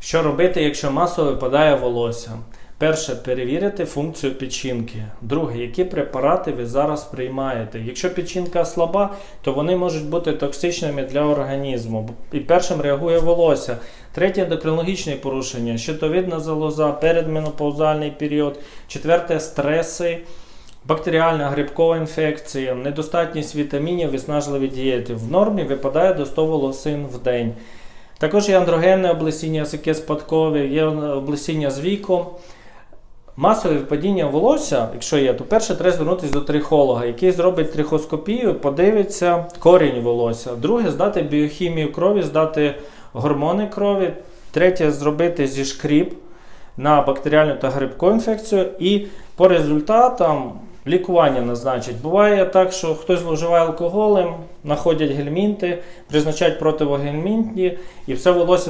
Що робити, якщо масово випадає волосся? Перше, перевірити функцію печінки. Друге, які препарати ви зараз приймаєте. Якщо печінка слаба, то вони можуть бути токсичними для організму. І першим реагує волосся. Третє ендокринологічні порушення, щитовидна залоза, передменопаузальний період. Четверте стреси. Бактеріальна грибкова інфекція, недостатність вітамінів, виснажливі дієти. В нормі випадає до 100 волосин в день. Також є андрогенне облесіння, яке спадкове, є облесіння з віком. Масове випадіння волосся, якщо є, то перше треба звернутися до трихолога, який зробить трихоскопію, подивиться корінь волосся. Друге, здати біохімію крові, здати гормони крові. Третє, зробити зі шкріп на бактеріальну та грибкову інфекцію. І по результатам лікування назначить. Буває так, що хтось зловживає алкоголем, знаходять гельмінти, призначають противогельмінтні, і все волосся